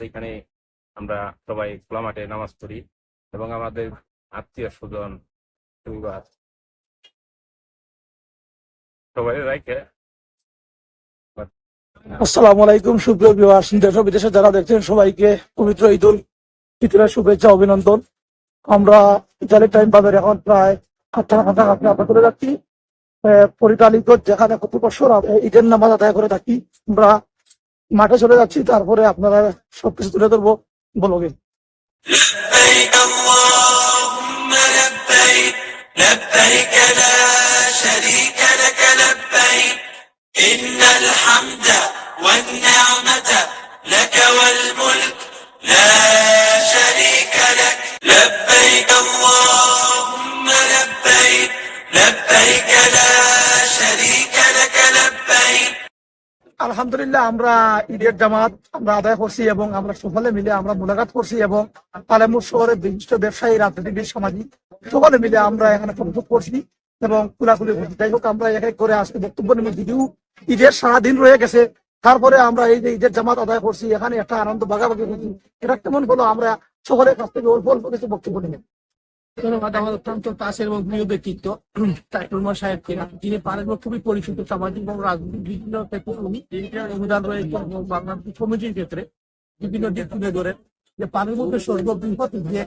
সেখানে আমরা সবাই খোলা মাঠে নামাজ পড়ি এবং আমাদের আত্মীয় স্বজন পরিবার সবাই রাইখে। আসসালামু আলাইকুম, সুপ্রিয় বিবাস দেশ বিদেশে যারা দেখছেন সবাইকে পবিত্র ঈদ উল ফিতরের শুভেচ্ছা, অভিনন্দন। আমরা ইতালির টাইম পাবেন এখন প্রায় আটটা ঘণ্টা আপনি আমরা করে যাচ্ছি। পরিচালিত যেখানে প্রতি বছর ঈদের নামাজ আদায় করে থাকি। আমরা মাঠে চলে যাচ্ছি তারপরে আপনারা সবকিছু তুলে ধরবো বলগে لبيك اللهم لبيك لبيك لا شريك لك لبيك إن الحمد والنعمة لك والملك لا আলহামদুলিল্লাহ, আমরা ঈদের জামাত, আমরা আদায় করছি এবং আমরা সকলে মিলে আমরা মোলাকাত করছি এবং পালেমুর শহরের বিশিষ্ট ব্যবসায়ী, রাজনীতিবিদ সামাজিক সকলে মিলে আমরা এখানে প্রস্তুত করছি এবং খোলাখুলি করছি যাই হোক, আমরা এক এক করে আজকে বক্তব্য নেব যদিও ঈদের সারাদিন রয়ে গেছে, তারপরে আমরা এই যে ঈদের জামাত আদায় করছি, এখানে একটা আনন্দ ভাগাভাগি করছি। এটা কেমন হলো? আমরা সকলের কাছ থেকে অল্প অল্প কিছু বক্তব্য নেব। ধন্যবাদ আমার অত্যন্ত কাছের এবং প্রিয় ব্যক্তিত্ব। সাহেবকে যিনি পারেন খুবই পরিচিত সামাজিক এবং রাজনৈতিক বিভিন্ন অবদান রয়েছে কমিটির ক্ষেত্রে বিভিন্ন দিক তুলে ধরে যে পানির মধ্যে সর্ববৃহৎ যে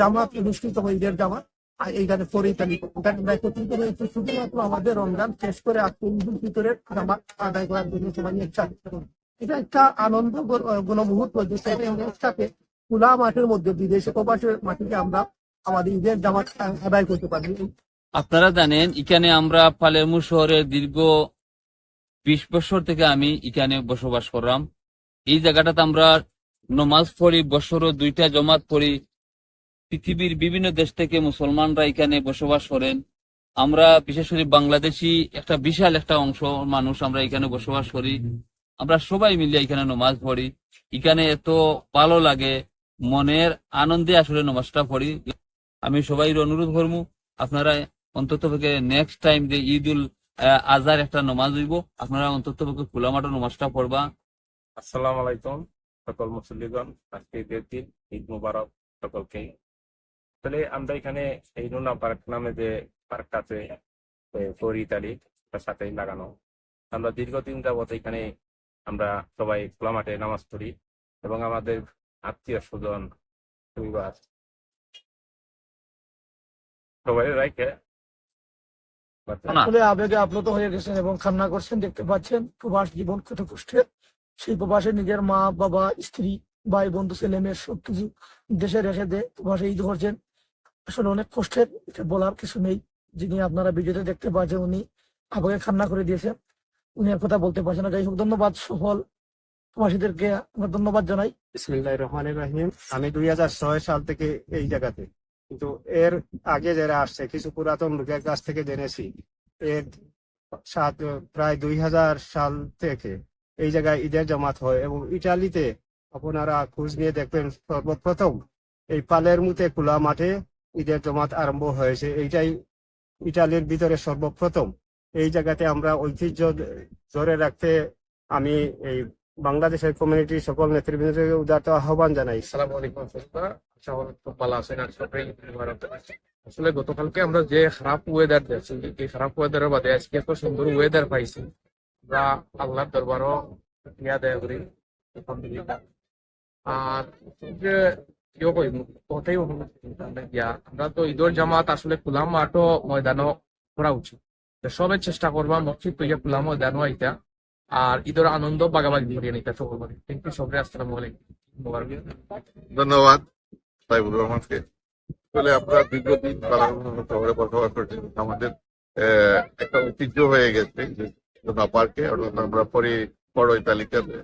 জামাত অনুষ্ঠিত হয়, ঈদের জামাত এইখানে পরিচালি একত্রিত হয়েছে শুধুমাত্র আমাদের রমজান শেষ করে উল ফিতরের জামাত আদায় করার জন্য সবাই একসাথে এটা একটা আনন্দ গণমুহূর্ত যে একসাথে খোলা মাঠের মধ্যে বিদেশে প্রবাসের মাটিতে আমরা আমাদের ঈদের জামাত আদায় করতে পারি আপনারা জানেন, এখানে আমরা পালেমু শহরে দীর্ঘ বিশ বছর থেকে আমি এখানে বসবাস করলাম। এই জায়গাটাতে আমরা নমাজ পড়ি বছরও দুইটা জমাত পড়ি। পৃথিবীর বিভিন্ন দেশ থেকে মুসলমানরা এখানে বসবাস করেন। আমরা বিশেষ করে বাংলাদেশি একটা বিশাল একটা অংশ মানুষ আমরা এখানে বসবাস করি। আমরা সবাই মিলে এখানে নমাজ পড়ি। এখানে এত ভালো লাগে, মনের আনন্দে আসলে নমাজটা পড়ি। আমি সবাই অনুরোধ করব আপনারা অন্তত নেক্সট টাইম যে ঈদ উল আহ, আজহার একটা নমাজ হইব আপনারা অন্তত খোলা মাঠে নমাজটা পড়বা। আসসালাম আলাইকুম সকল মুসল্লিগণ আজকে ঈদের দিন ঈদ মুবারক সকলকে। তাহলে আমরা এখানে এই নুনা পার্ক নামে যে পার্কটা আছে ফরি ইতালি তার সাথেই লাগানো। আমরা দীর্ঘদিন যাবত এখানে আমরা সবাই খোলা মাঠে নামাজ পড়ি এবং আমাদের আত্মীয় স্বজন পরিবার সবাই রাইখে আসলে আবেগে আপ্লুত হয়ে গেছেন এবং কান্না করছেন দেখতে পাচ্ছেন প্রবাস জীবন কত কষ্টের সেই প্রবাসে নিজের মা বাবা স্ত্রী ভাই বন্ধু ছেলে মেয়ে সবকিছু দেশে রেখে দিয়ে প্রবাসে ঈদ করছেন। আসলে অনেক কষ্টের এটা বলার কিছু নেই। যিনি আপনারা ভিডিওতে দেখতে পাচ্ছেন উনি আবেগে কান্না করে দিয়েছেন। উনি আর কথা বলতে পারছেন না। যাই হোক ধন্যবাদ সফল প্রবাসীদেরকে। আমরা ধন্যবাদ জানাই। রহমান রাহিম। আমি দুই হাজার ছয় সাল থেকে এই জায়গাতে। কিন্তু এর আগে যারা আসছে, কিছু পুরাতন লোকের কাছ থেকে জেনেছি, এর সাত, প্রায় দুই হাজার সাল থেকে এই জায়গায় ঈদের জামাত হয় এবং ইটালিতে আপনারা খোঁজ নিয়ে দেখবেন সর্বপ্রথম এই পালের মুতে খোলা মাঠে ঈদের জমাত আরম্ভ হয়েছে। এইটাই ইটালির ভিতরে সর্বপ্রথম। এই জায়গাতে আমরা ঐতিহ্য ধরে রাখতে আমি এই বাংলাদেশের কমিউনিটির সকল নেতৃবৃন্দকে উদারত আহ্বান জানাই। আসসালামু আলাইকুম আসলে গতকালকে আমরা যে খারাপ ওয়েদার দেখছি এই খারাপ ওয়েদারের বাদে আজকে এত সুন্দর ওয়েদার পাইছি, আমরা আল্লাহর দরবারও শুকরিয়া আদায় করি আর যে কেউ কই, কথাই আমরা তো ঈদর জামাত আসলে খোলা মাঠও ময়দানও করা উচিত। তো সবাই চেষ্টা করবা, মসজিদ তৈরি খোলা ময়দানও আইতা। আর ঈদের আনন্দ বাগাবাগি করিয়ে নিতে, সকল থ্যাংক ইউ সবাই, আসসালামু আলাইকুম। ধন্যবাদ, সাইবুর রহমানকে। আসলে আমরা দীর্ঘদিন কালারগুলো শহরে বসবাস করছি। আমাদের একটা ঐতিহ্য হয়ে গেছে পার্কে আমরা পরে বড় তালিকাতে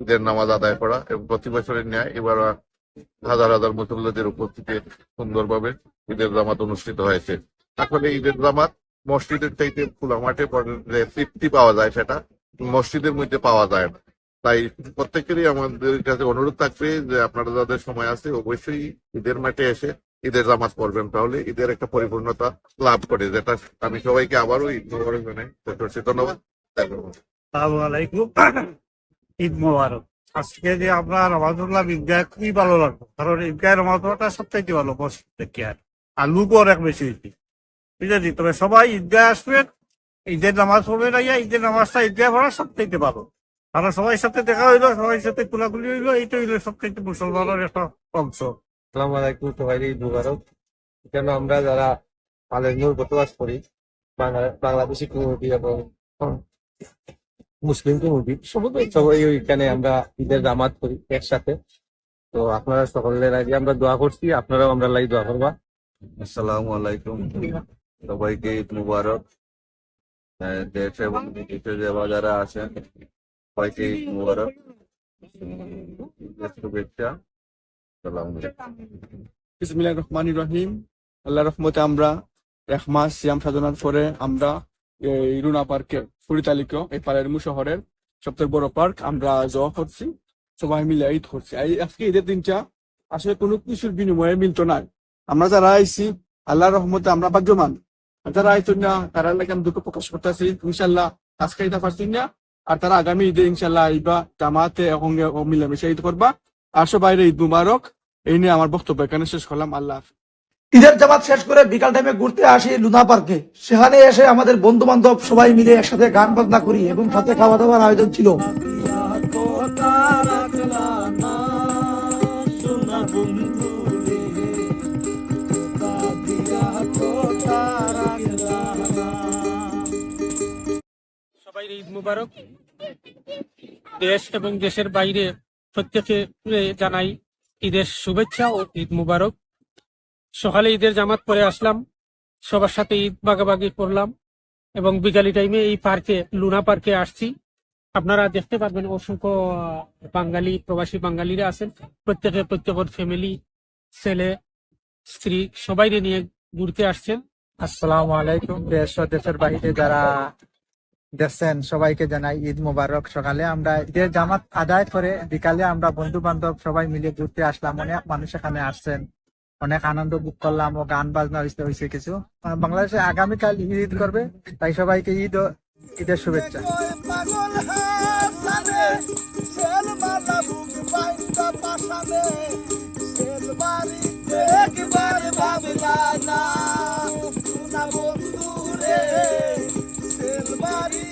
ঈদের নামাজ আদায় করা এবং প্রতি বছরের ন্যায় এবার হাজার হাজার মুসল্লিদের উপস্থিতি সুন্দরভাবে ঈদের জামাত অনুষ্ঠিত হয়েছে। আসলে ঈদের জামাত মসজিদের চাইতে খোলা মাঠে তৃপ্তি পাওয়া যায় সেটা। মসজিদের মধ্যে পাওয়া যায় না। তাই প্রত্যেকেরই আমাদের কাছে অনুরোধ থাকবে যে আপনারা যাদের সময় আছে অবশ্যই ঈদের মাঠে এসে ঈদের জামাত পড়বেন। তাহলে ঈদের একটা পরিপূর্ণতা লাভ করে। যেটা আমি সবাইকে আবারও ঈদ মোবারক জানাই। ধন্যবাদ। ঈদ মোবারক। আজকে যে আমরা রমাজুল্লাহ ঈদগাহ খুবই ভালো লাগল। কারণ ঈদগাহ রমাজটা সবথেকে ভালো মসজিদ থেকে আর? আর লোকও অনেক বেশি হয়েছে। আছে তবে সবাই ঈদগাহ আসবেন। ঈদের নামাজ পড়বেন আইয়া ঈদের নামাজটা ঈদগাহ পড়া সবথেকে ভালো। কারণ সবাই সাথে দেখা হইল সবাই সাথে খোলাখুলি হইল এইটা হইল সবথেকে মুসলমানের একটা অংশ। আসসালামু আলাইকুম সবাই ঈদ মুবারক। এখানে আমরা যারা পালের বসবাস করি বাংলা- বাংলাদেশি কমিউনিটি এবং মুসলিম কমিউনিটি সবাই সবাই এখানে আমরা ঈদের জামাত করি একসাথে। তো আপনারা সকলের আগে আমরা দোয়া করছি আপনারাও আমরা লাই দোয়া করবা। আসসালামু আলাইকুম সবাইকে ঈদ মুবারক। দেশ এবং বিদেশে যারা যারা আছেন সবাইকে মুবারক। শুভেচ্ছা। সালাম বিসমিল্লাহ রহমান রহিম। আল্লাহ রহমতে আমরা এক মাস সিয়াম সাধনার পরে আমরা এই রুনা পার্কে ফুরিতালিক এই পালেরমু শহরের সবথেকে বড় পার্ক আমরা জয়া করছি। সবাই মিলে ঈদ করছি। এই আজকে ঈদের দিনটা আসলে কোনো কিছুর বিনিময়ে মিলতো না আমরা যারা আইছি আল্লাহ রহমতে আমরা ভাগ্যবান। আর যারা আইতো না তারা লাগে আমি দুঃখ প্রকাশ করতেছি। ইনশাল্লাহ আজকে ঈদা পারছি না আর তারা আগামী ঈদে ইনশাল্লাহ আইবা জামাতে এবং মিলেমিশে ঈদ করবা। আর সবাই ঈদ মুবারক। এই নিয়ে আমার বক্তব্য এখানে শেষ করলাম। আল্লাহ। ঈদের জামাত শেষ করে বিকাল টাইমে ঘুরতে আসি লুনা পার্কে। সেখানে এসে আমাদের বন্ধু বান্ধব সবাই মিলে একসাথে গান বাজনা করি এবং সাথে খাওয়া দাওয়ার আয়োজন ছিল। সবাই মুবারক। দেশ এবং দেশের বাইরে প্রত্যেকে জানাই ঈদের শুভেচ্ছা ও ঈদ মুবারক। সকালে ঈদের জামাত পরে আসলাম, সবার সাথে ঈদ বাগাবাগি করলাম এবং বিকালি টাইমে এই পার্কে, লুনা পার্কে আসছি। আপনারা দেখতে পারবেন অসংখ্য বাঙালি, প্রবাসী বাঙালিরা আছেন। প্রত্যেকে প্রত্যেকের ফ্যামিলি ছেলে, স্ত্রী সবাই নিয়ে ঘুরতে আসছেন। আসসালামু আলাইকুম, দেশ দেশের বাহিরে যারা দেখছেন, সবাইকে জানাই ঈদ মোবারক। সকালে আমরা ঈদের জামাত আদায় করে বিকালে আমরা বন্ধু বান্ধব সবাই মিলে ঘুরতে আসলাম। অনেক মানুষ এখানে আসছেন। অনেক আনন্দ বুক করলাম ও গান বাজনা হয়েছে হয়েছে কিছু। বাংলাদেশে আগামীকাল ঈদ করবে, তাই সবাইকে ঈদ ঈদের শুভেচ্ছা। somebody.